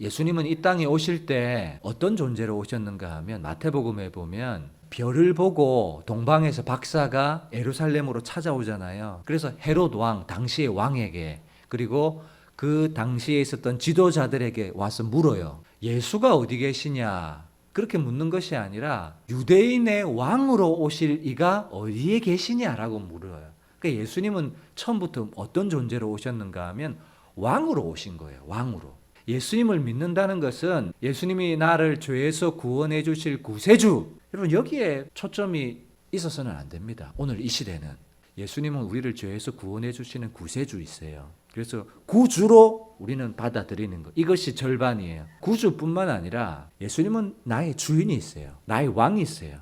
예수님은 이 땅에 오실 때 어떤 존재로 오셨는가 하면 마태복음에 보면 별을 보고 동방에서 박사가 예루살렘으로 찾아오잖아요. 그래서 헤롯 왕, 당시의 왕에게 그리고 그 당시에 있었던 지도자들에게 와서 물어요. 예수가 어디 계시냐? 그렇게 묻는 것이 아니라 유대인의 왕으로 오실 이가 어디에 계시냐라고 물어요. 그러니까 예수님은 처음부터 어떤 존재로 오셨는가 하면 왕으로 오신 거예요. 왕으로. 예수님을 믿는다는 것은 예수님이 나를 죄에서 구원해 주실 구세주. 여러분 여기에 초점이 있어서는 안 됩니다. 오늘 이 시대는 예수님은 우리를 죄에서 구원해 주시는 구세주이세요. 그래서 구주로 우리는 받아들이는 것. 이것이 절반이에요. 구주뿐만 아니라 예수님은 나의 주인이세요. 나의 왕이세요.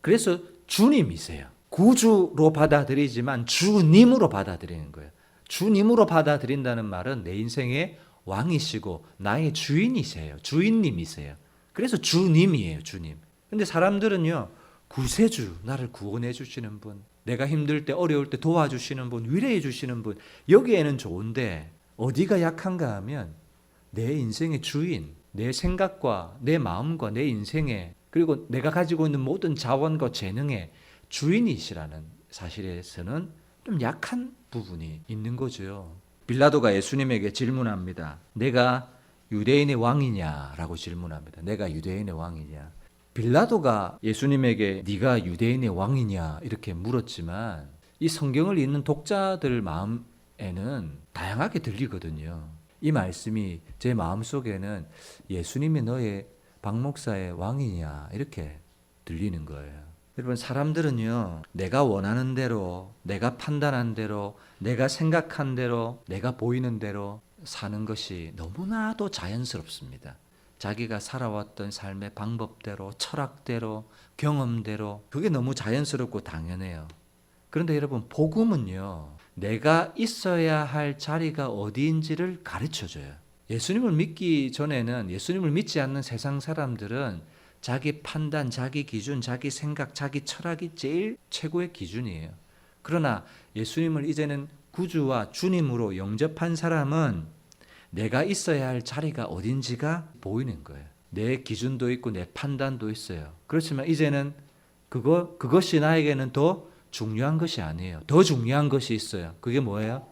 그래서 주님이세요. 구주로 받아들이지만 주님으로 받아들이는 거예요. 주님으로 받아들인다는 말은 내 인생의 왕이시고 나의 주인이세요. 주인님이세요. 그래서 주님이에요, 주님. 근데 사람들은요, 구세주, 나를 구원해 주시는 분, 내가 힘들 때, 어려울 때 도와주시는 분, 위로해 주시는 분, 여기에는 좋은데, 어디가 약한가 하면, 내 인생의 주인, 내 생각과 내 마음과 내 인생의, 그리고 내가 가지고 있는 모든 자원과 재능의 주인이시라는 사실에서는 좀 약한 부분이 있는 거죠. 빌라도가 예수님에게 질문합니다. 내가 유대인의 왕이냐라고 질문합니다. 내가 유대인의 왕이냐? 빌라도가 예수님에게 네가 유대인의 왕이냐 이렇게 물었지만 이 성경을 읽는 독자들 마음에는 다양하게 들리거든요. 이 말씀이 제 마음 속에는 예수님이 너의 박 목사의 왕이냐 이렇게 들리는 거예요. 여러분 사람들은요 내가 원하는 대로 내가 판단한 대로 내가 생각한 대로 내가 보이는 대로 사는 것이 너무나도 자연스럽습니다. 자기가 살아왔던 삶의 방법대로 철학대로 경험대로 그게 너무 자연스럽고 당연해요. 그런데 여러분 복음은요 내가 있어야 할 자리가 어디인지를 가르쳐 줘요. 예수님을 믿기 전에는 예수님을 믿지 않는 세상 사람들은 자기 판단, 자기 기준, 자기 생각, 자기 철학이 제일 최고의 기준이에요. 그러나 예수님을 이제는 구주와 주님으로 영접한 사람은 내가 있어야 할 자리가 어딘지가 보이는 거예요. 내 기준도 있고 내 판단도 있어요. 그렇지만 이제는 그거 그것이 나에게는 더 중요한 것이 아니에요. 더 중요한 것이 있어요. 그게 뭐예요?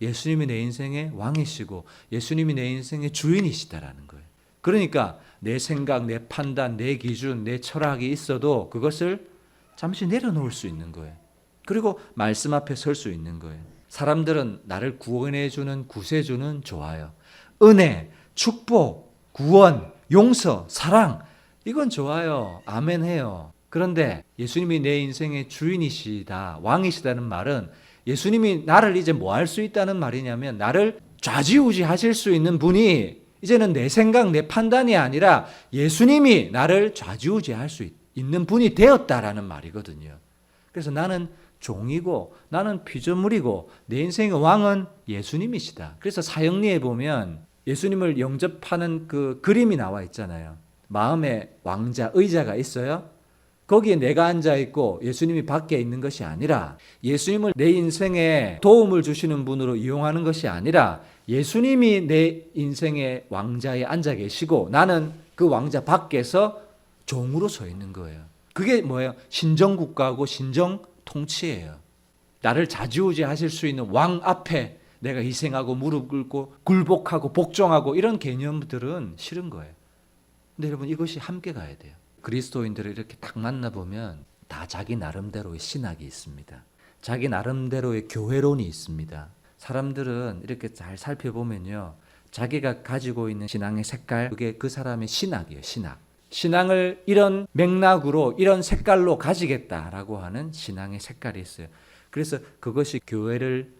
예수님이 내 인생의 왕이시고 예수님이 내 인생의 주인이시다라는 거예요. 그러니까 내 생각, 내 판단, 내 기준, 내 철학이 있어도 그것을 잠시 내려놓을 수 있는 거예요. 그리고 말씀 앞에 설 수 있는 거예요. 사람들은 나를 구원해 주는 구세주는 좋아요. 은혜, 축복, 구원, 용서, 사랑 이건 좋아요. 아멘 해요. 그런데 예수님이 내 인생의 주인이시다, 왕이시다는 말은 예수님이 나를 이제 뭐 할 수 있다는 말이냐면 나를 좌지우지 하실 수 있는 분이 이제는 내 생각, 내 판단이 아니라 예수님이 나를 좌지우지 할 수 있는 분이 되었다라는 말이거든요. 그래서 나는 종이고 나는 피조물이고 내 인생의 왕은 예수님이시다. 그래서 사형리에 보면 예수님을 영접하는 그 그림이 나와 있잖아요. 마음에 왕자, 의자가 있어요. 거기에 내가 앉아 있고 예수님이 밖에 있는 것이 아니라 예수님을 내 인생에 도움을 주시는 분으로 이용하는 것이 아니라 예수님이 내 인생의 왕자에 앉아 계시고 나는 그 왕자 밖에서 종으로 서 있는 거예요. 그게 뭐예요? 신정 국가고 신정 통치예요. 나를 자지우지 하실 수 있는 왕 앞에 내가 희생하고 무릎 꿇고 굴복하고 복종하고 이런 개념들은 싫은 거예요. 근데 여러분 이것이 함께 가야 돼요. 그리스도인들을 이렇게 딱 만나 보면 다 자기 나름대로의 신학이 있습니다. 자기 나름대로의 교회론이 있습니다. 사람들은 이렇게 잘 살펴보면요. 자기가 가지고 있는 신앙의 색깔, 그게 그 사람의 신학이에요, 신학. 신앙을 이런 맥락으로, 이런 색깔로 가지겠다라고 하는 신앙의 색깔이 있어요. 그래서 그것이 교회를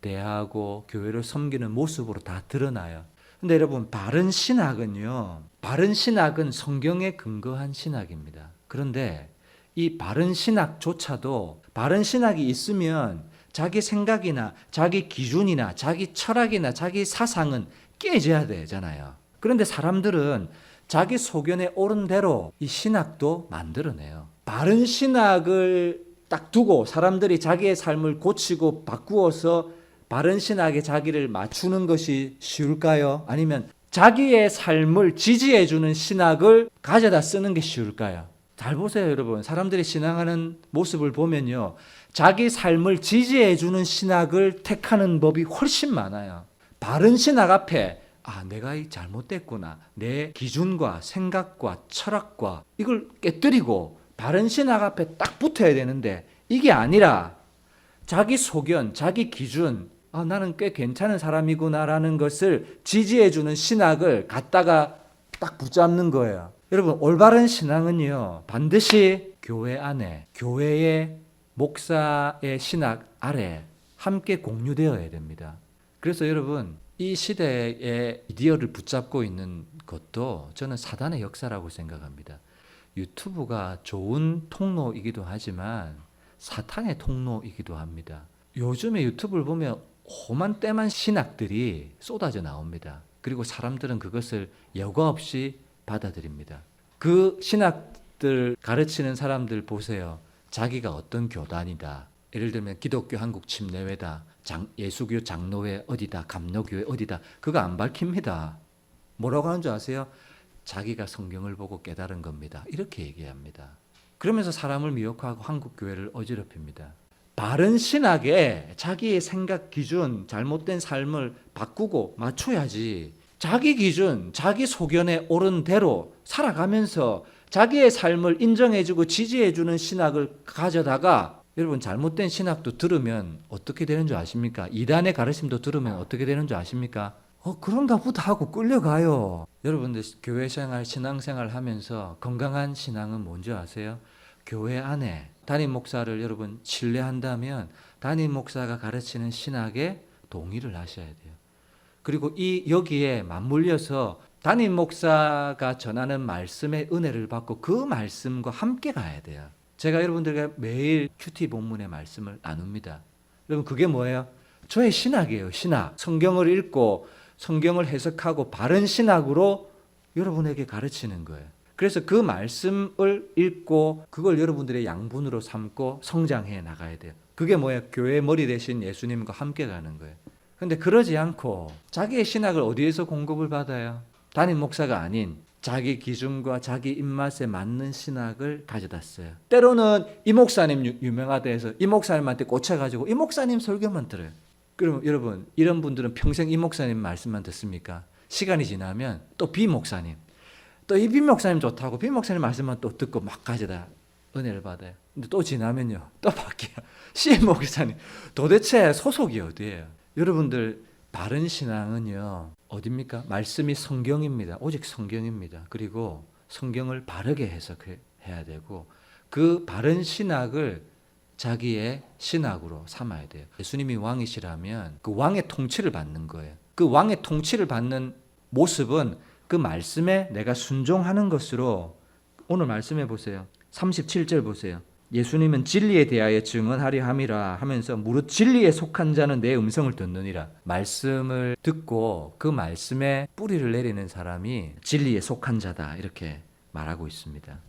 대하고 교회를 섬기는 모습으로 다 드러나요. 근데 여러분, 바른 신학은요, 바른 신학은 성경에 근거한 신학입니다. 그런데 이 바른 신학조차도 바른 신학이 있으면 자기 생각이나 자기 기준이나 자기 철학이나 자기 사상은 깨져야 되잖아요. 그런데 사람들은 자기 소견에 옳은 대로 이 신학도 만들어내요. 바른 신학을 딱 두고 사람들이 자기의 삶을 고치고 바꾸어서 바른 신학에 자기를 맞추는 것이 쉬울까요? 아니면 자기의 삶을 지지해주는 신학을 가져다 쓰는 게 쉬울까요? 잘 보세요, 여러분. 사람들이 신앙하는 모습을 보면요. 자기 삶을 지지해주는 신학을 택하는 법이 훨씬 많아요. 바른 신학 앞에 아, 내가 이 잘못됐구나. 내 기준과 생각과 철학과 이걸 깨뜨리고 바른 신학 앞에 딱 붙어야 되는데 이게 아니라 자기 소견, 자기 기준, 아, 나는 꽤 괜찮은 사람이구나라는 것을 지지해주는 신학을 갖다가 딱 붙잡는 거예요. 여러분, 올바른 신앙은요, 반드시 교회 안에, 교회의 목사의 신학 아래 함께 공유되어야 됩니다. 그래서 여러분, 이 시대의 미디어를 붙잡고 있는 것도 저는 사단의 역사라고 생각합니다. 유튜브가 좋은 통로이기도 하지만 사탄의 통로이기도 합니다. 요즘에 유튜브를 보면 험한 때만 신학들이 쏟아져 나옵니다. 그리고 사람들은 그것을 여과 없이 받아들입니다. 그 신학들 가르치는 사람들 보세요. 자기가 어떤 교단이다. 예를 들면 기독교 한국 침례회다. 장, 예수교 장로회 어디다. 감로교회 어디다. 그거 안 밝힙니다. 뭐라고 하는 줄 아세요? 자기가 성경을 보고 깨달은 겁니다. 이렇게 얘기합니다. 그러면서 사람을 미혹하고 한국 교회를 어지럽힙니다. 바른 신학에 자기의 생각 기준, 잘못된 삶을 바꾸고 맞춰야지. 자기 기준, 자기 소견에 옳은 대로 살아가면서 자기의 삶을 인정해주고 지지해주는 신학을 가져다가 여러분 잘못된 신학도 들으면 어떻게 되는 줄 아십니까? 이단의 가르침도 들으면 어떻게 되는 줄 아십니까? 어 그런가 보다 하고 끌려가요. 여러분들 교회 생활, 신앙 생활 하면서 건강한 신앙은 뭔지 아세요? 교회 안에 담임 목사를 여러분 신뢰한다면 담임 목사가 가르치는 신학에 동의를 하셔야 돼요. 그리고 이 여기에 맞물려서 담임 목사가 전하는 말씀의 은혜를 받고 그 말씀과 함께 가야 돼요. 제가 여러분들에게 매일 큐티 본문의 말씀을 나눕니다. 여러분 그게 뭐예요? 저의 신학이에요. 신학. 성경을 읽고 성경을 해석하고 바른 신학으로 여러분에게 가르치는 거예요. 그래서 그 말씀을 읽고 그걸 여러분들의 양분으로 삼고 성장해 나가야 돼요. 그게 뭐예요? 교회 머리 대신 예수님과 함께 가는 거예요. 근데 그러지 않고 자기의 신학을 어디에서 공급을 받아요? 담임 목사가 아닌 자기 기준과 자기 입맛에 맞는 신학을 가져다 써요. 때로는 이 목사님 유- 유명하다 해서 이 목사님한테 꽂혀가지고 이 목사님 설교만 들어요. 그럼 여러분 이런 분들은 평생 이 목사님 말씀만 듣습니까? 시간이 지나면 또 B 목사님 또이 B 목사님 좋다고 B 목사님 말씀만 또 듣고 막 가져다 은혜를 받아요. 근데 또 지나면요 또 바뀌어 C 목사님 도대체 소속이 어디예요? 여러분들 바른 신앙은요 어딥니까? 말씀이 성경입니다. 오직 성경입니다. 그리고 성경을 바르게 해석해야 되고 그 바른 신학을 자기의 신학으로 삼아야 돼요. 예수님이 왕이시라면 그 왕의 통치를 받는 거예요. 그 왕의 통치를 받는 모습은 그 말씀에 내가 순종하는 것으로 오늘 말씀해 보세요. 37절 보세요. 예수님은 진리에 대하여 증언하려 함이라 하면서 무릇 진리에 속한 자는 내 음성을 듣느니라. 말씀을 듣고 그 말씀에 뿌리를 내리는 사람이 진리에 속한 자다. 이렇게 말하고 있습니다.